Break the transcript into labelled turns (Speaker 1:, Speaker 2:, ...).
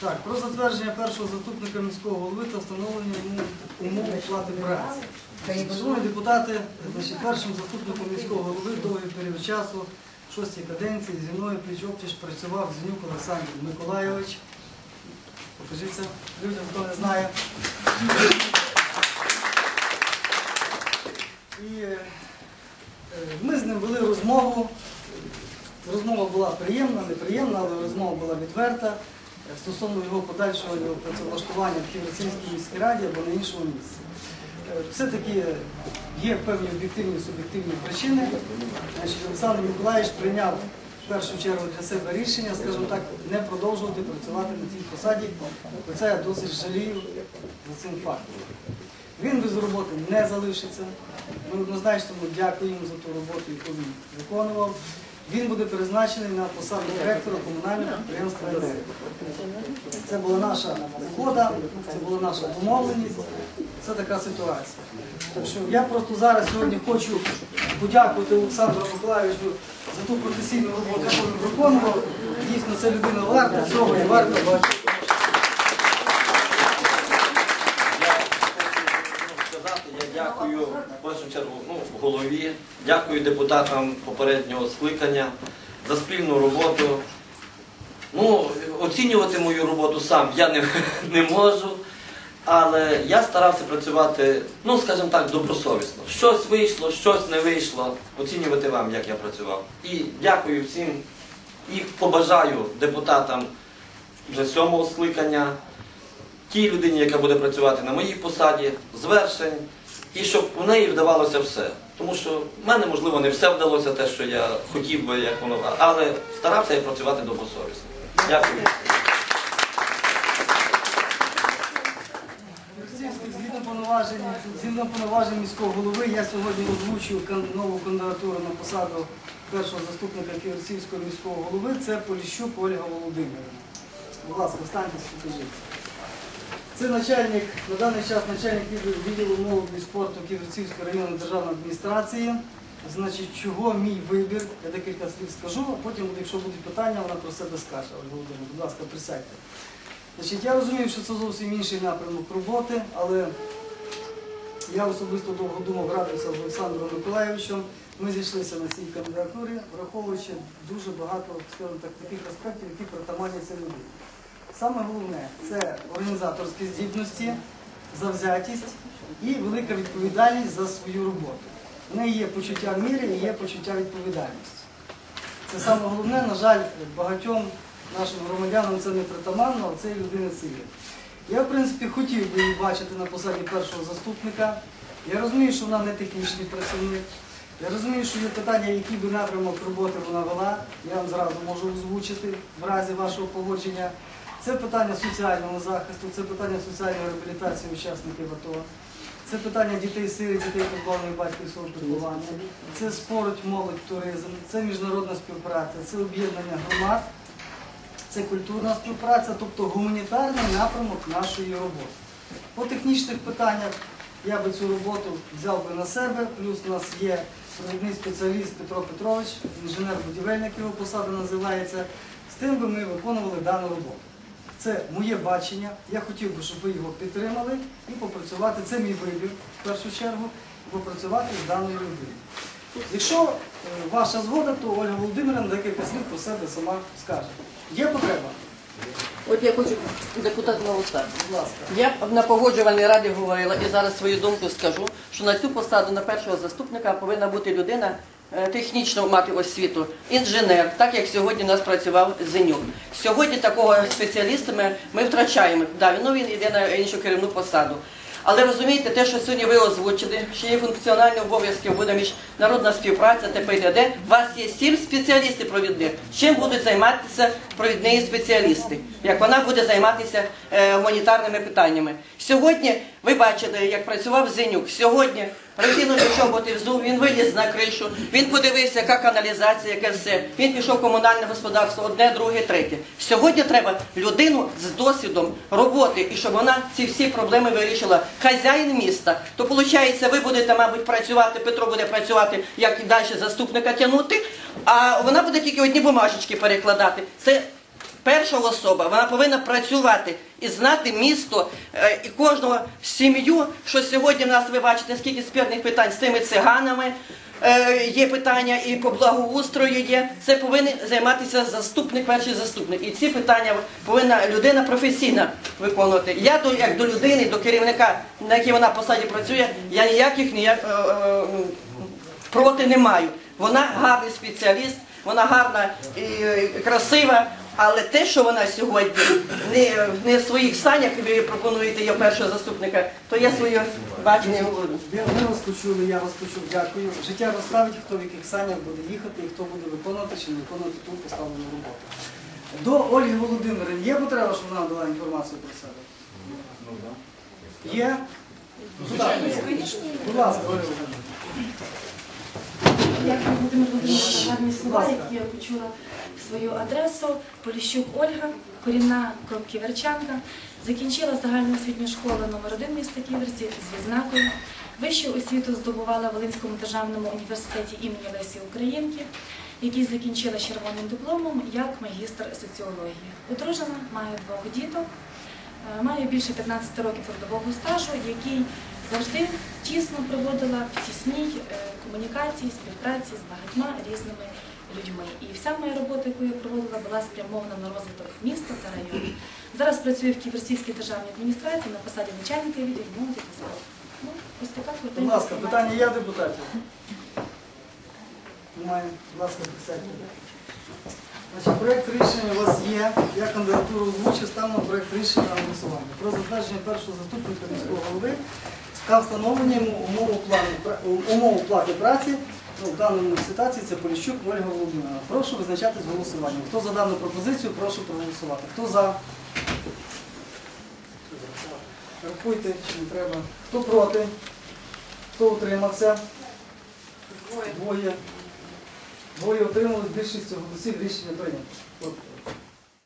Speaker 1: Так, про затвердження першого заступника міського голови та встановлення йому умов оплати праці. Шановні депутати, значить, першим заступником міського голови довгий період часу, шостій каденції, зі мною пліч опліч працював Зенюк Олександр Миколайович. Покажіться людям, хто не знає. І е, ми з ним вели розмову. Розмова була приємна, неприємна, але розмова була відверта стосовно його подальшого працевлаштування в Ківерцівській міській раді або на іншому місці. Е, Все-таки є певні об'єктивні і суб'єктивні причини. Значить, Олександр Миколаївич прийняв в першу чергу для себе рішення, скажімо так, не продовжувати працювати на цій посаді. Оце я досить жалію за цим фактом. Він без роботи не залишиться. Ми однозначно дякуємо за ту роботу, яку він виконував. Він буде призначений на посаду директора комунального підприємства «ДРЕК». Це була наша угода, це була наша домовленість. Це така ситуація. Так що я просто зараз сьогодні хочу подякувати Олександру Миколаївичу за ту професійну роботу, яку він виконував. Дійсно, це людина варта цього і варта бачити.
Speaker 2: Я хочу сказати, я дякую в першу чергу ну, голові, дякую депутатам попереднього скликання за спільну роботу. Ну, оцінювати мою роботу сам я не, не можу, але я старався працювати, ну, скажімо так, добросовісно. Щось вийшло, щось не вийшло. Оцінювати вам, як я працював. І дякую всім і побажаю депутатам вже сьомого скликання тій людині, яка буде працювати на моїй посаді, звершень, і щоб у неї вдавалося все. Тому що в мене, можливо, не все вдалося, те, що я хотів би, як воно, але старався я працювати добросовісно. Дякую.
Speaker 1: Згідно повноважень, міського голови, я сьогодні озвучую нову кандидатуру на посаду першого заступника Ківерцівського міського голови. Це Поліщук Ольга Володимирівна. Будь ласка, встаньте, покажіть. Це начальник, на даний час начальник відділу- молоді і спорту Ківерцівської районної державної адміністрації. Значить, чого мій вибір? Я декілька слів скажу, а потім, якщо будуть питання, вона про себе скаже. Ольга Володимирівна, будь ласка, присядьте. Значить, я розумію, що це зовсім інший напрямок роботи, але я особисто довго думав, радився з Олександром Миколаєвичем. Ми зійшлися на цій кандидатурі, враховуючи дуже багато скажімо так, таких аспектів, які притаманняться людині. Саме головне це організаторські здібності, завзятість і велика відповідальність за свою роботу. В неї є почуття міри і є почуття відповідальності. Це саме головне, на жаль, багатьом нашим громадянам це не притаманно, а цієї людини це. Я, в принципі, хотів би її бачити на посаді першого заступника. Я розумію, що вона не технічний працівник. Я розумію, що є питання, який би напрямок роботи вона вела. Я вам зразу можу озвучити в разі вашого погодження. Це питання соціального захисту, це питання соціальної реабілітації учасників АТО. Це питання дітей сиріт, дітей позбавлених батьківського піклування, це спорт, молодь, туризм, це міжнародна співпраця, це об'єднання громад, це культурна співпраця, тобто гуманітарний напрямок нашої роботи. По технічних питаннях я би цю роботу взяв би на себе, плюс у нас є провідний спеціаліст Петро Петрович, інженер-будівельник його посада називається. З тим би ми виконували дану роботу. Це моє бачення. Я хотів би, щоб ви його підтримали і попрацювати. Це мій вибір в першу чергу, попрацювати з даною людиною. Якщо е, ваша згода, то Ольга Володимирівна декілька слів про себе сама скаже. Є потреба?
Speaker 3: От я хочу депутат Новостар. Я на погоджувальній раді говорила і зараз свою думку скажу, що на цю посаду на першого заступника повинна бути людина е, технічно мати освіту, інженер, так як сьогодні у нас працював Зенюк. Сьогодні такого спеціаліста ми, втрачаємо. Ну він йде на іншу керівну посаду. Але розумієте, те, що сьогодні ви озвучили, що є функціональні обов'язки, буде міжнародна співпраця, ТПДД, у вас є сім спеціалістів провідних. Чим будуть займатися провідні спеціалісти? Як вона буде займатися е, гуманітарними питаннями? Сьогодні ви бачили, як працював Зенюк. Сьогодні Рахіну чоботи взув, він виліз на кришу, він подивився, яка каналізація, яке все. Він пішов в комунальне господарство, одне, друге, третє. Сьогодні треба людину з досвідом роботи, і щоб вона ці всі проблеми вирішила. Хазяїн міста. То виходить, ви будете, мабуть, працювати, Петро буде працювати, як і далі заступника тягнути, а вона буде тільки одні бумажечки перекладати. Це перша особа, вона повинна працювати і знати місто е, і кожного сім'ю, що сьогодні в нас ви бачите, скільки спірних питань з тими циганами. е, Є питання і по благоустрою є. Це повинен займатися заступник, перший заступник. І ці питання повинна людина професійна виконувати. Я до як до людини, до керівника, на якій вона посаді працює, я ніяких ніяк е, проти не маю. Вона гарний спеціаліст, вона гарна і красива, але те, що вона сьогодні не, не в своїх санях, ви пропонуєте її першого заступника, то я своє бачення говорю.
Speaker 1: Ви ви вас почули, я вас почув, дякую. Життя розставить, хто в яких санях буде їхати і хто буде виконувати чи не виконувати ту поставлену роботу. До Ольги Володимирівни є потреба, щоб вона дала інформацію про себе? Є? Будь ласка, Ольга Володимирівна.
Speaker 4: Дякую, Володимир Володимирович, за гарні слова, які я почула в свою адресу. Поліщук Ольга, корінна киверчанка, закінчила загальну освітню школу номер 1 міста Ківерці з відзнакою. Вищу освіту здобувала в Волинському державному університеті імені Лесі Українки, який закінчила червоним дипломом як магістр соціології. Одружена, має двох діток. Е, Маю більше 15 років трудового стажу, який завжди тісно проводила в тісній е, комунікації, співпраці з багатьма різними людьми. І вся моя робота, яку я проводила, була спрямована на розвиток міста та району. Зараз працюю в Ківерсійській державній адміністрації на посаді начальника відділу молоді та спорту. Ну, ось така
Speaker 1: Будь ласка, питання є депутатів? Немає. Будь ласка, присядьте. Значить, проєкт рішення у вас є. Я кандидатуру озвучив, ставимо проєкт рішення на голосування. Про затвердження першого заступника міського голови та встановлення умов плану умов плати праці. Ну, в даному ситуації це Поліщук Ольга Володимирівна. Прошу визначатись голосуванням. Хто за дану пропозицію, прошу проголосувати. Хто за? Рахуйте, чи не треба. Хто проти? Хто утримався? Двоє. Двоє отримали більшістю голосів рішення прийнято.